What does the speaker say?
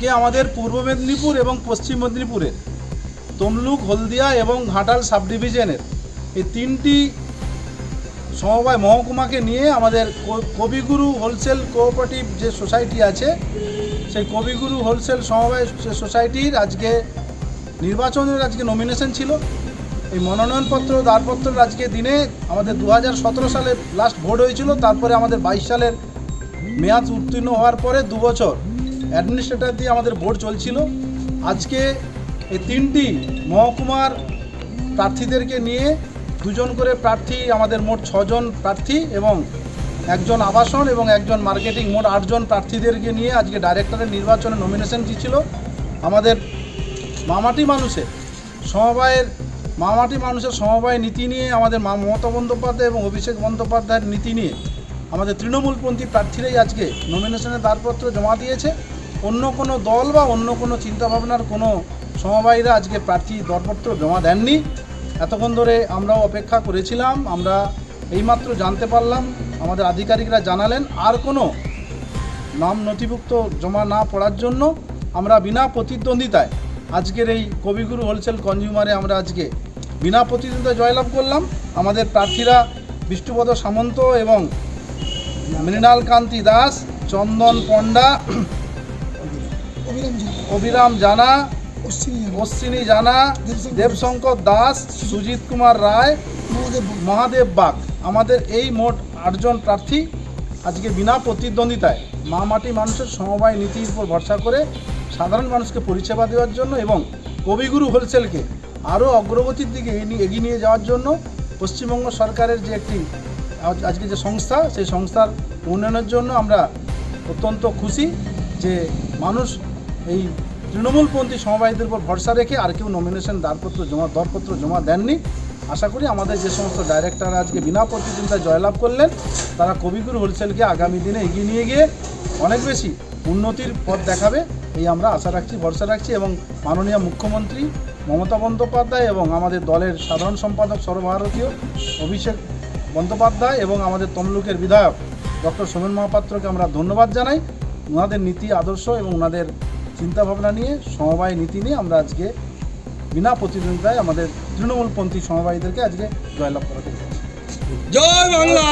আজকে আমাদের পূর্ব মেদিনীপুর এবং পশ্চিম মেদিনীপুরের তমলুক, হলদিয়া এবং ঘাটাল সাব ডিভিশনের এই তিনটি সমবায় মহকুমাকে নিয়ে আমাদের কবিগুরু হোলসেল কোঅপারেটিভ যে সোসাইটি আছে, সেই কবিগুরু হোলসেল সমবায় সোসাইটির আজকে নির্বাচনের আজকে নমিনেশন ছিল। এই মনোনয়নপত্র দারপত্রের আজকে দিনে আমাদের দু হাজার সতেরো সালে লাস্ট ভোট হয়েছিল, তারপরে আমাদের বাইশ সালের মেয়াদ উত্তীর্ণ হওয়ার পরে দু বছর অ্যাডমিনিস্ট্রেটর দিয়ে আমাদের ভোট চলছিল। আজকে এই তিনটি মহকুমার প্রার্থীদেরকে নিয়ে দুজন করে প্রার্থী, আমাদের মোট ছজন প্রার্থী এবং একজন আবাসন এবং একজন মার্কেটিং, মোট আটজন প্রার্থীদেরকে নিয়ে আজকে ডাইরেক্টরের নির্বাচনে নমিনেশন দিয়েছিল। আমাদের মামাটি মানুষের সমবায়ের, মামাটি মানুষের সমবায় নীতি নিয়ে, আমাদের মা মমতা বন্দ্যোপাধ্যায় এবং অভিষেক বন্দ্যোপাধ্যায়ের নীতি নিয়ে আমাদের তৃণমূলপন্থী প্রার্থীরাই আজকে নমিনেশনের দারপত্র জমা দিয়েছে। অন্য কোনো দল বা অন্য কোনো চিন্তাভাবনার কোনো সমবায়ীরা আজকে প্রার্থী দরপত্র জমা দেননি। এতক্ষণ ধরে আমরাও অপেক্ষা করেছিলাম, আমরা এইমাত্র জানতে পারলাম, আমাদের আধিকারিকরা জানালেন আর কোনো নাম নথিভুক্ত জমা না পড়ার জন্য আমরা বিনা প্রতিদ্বন্দ্বিতায় আজকের এই কবিগুরু হোলসেল কনজিউমারে আমরা আজকে বিনা প্রতিদ্বন্দ্বিতায় জয়লাভ করলাম। আমাদের প্রার্থীরা বিষ্ণুপদ সামন্ত এবং মৃণাল কান্তি দাস, চন্দন পণ্ডা অভিরাম জানা। অশ্বিনী জানা। দেবশঙ্কর দাস সুজিত কুমার রায় মহাদেব বাগ। আমাদের এই মোট আটজন প্রার্থী আজকে বিনা প্রতিদ্বন্দ্বিতায় মা মাটি মানুষের সমবায় নীতির উপর ভরসা করে সাধারণ মানুষকে পরিষেবা দেওয়ার জন্য এবং কবিগুরু হোলসেলকে আরও অগ্রগতির দিকে এগিয়ে- এগিয়ে নিয়ে যাওয়ার জন্য পশ্চিমবঙ্গ সরকারের যে একটি আজকে যে সংস্থা সেই সংস্থার উন্নয়নের জন্য আমরা অত্যন্ত খুশি যে মানুষ এই তৃণমূলপন্থী সমবায়ীদের উপর ভরসা রেখে আর কেউ নমিনেশন দারপত্র জমা, দরপত্র জমা দেননি। আশা করি আমাদের যে সমস্ত ডাইরেক্টর আজকে বিনা প্রতিদ্বন্দ্বিতায় জয়লাভ করলেন, তারা কবিগুরু হোলসেলকে আগামী দিনে এগিয়ে নিয়ে গিয়ে অনেক বেশি উন্নতির পথ দেখাবে, এই আমরা আশা রাখছি, ভরসা রাখছি এবং মাননীয় মুখ্যমন্ত্রী মমতা বন্দ্যোপাধ্যায় এবং আমাদের দলের সাধারণ সম্পাদক সর্বভারতীয় অভিষেক বন্দ্যোপাধ্যায় এবং আমাদের তমলুকের বিধায়ক ডক্টর সোমেন মহাপাত্রকে আমরা ধন্যবাদ জানাই। ওনাদের নীতি, আদর্শ এবং ওনাদের চিন্তাভাবনা নিয়ে সমবায় নীতি নিয়ে আমরা আজকে বিনা প্রতিদ্বন্দ্বিতায় আমাদের তৃণমূলপন্থী সমবায়ীদেরকে আজকে জয়লাভ করাতে জয় বাংলা!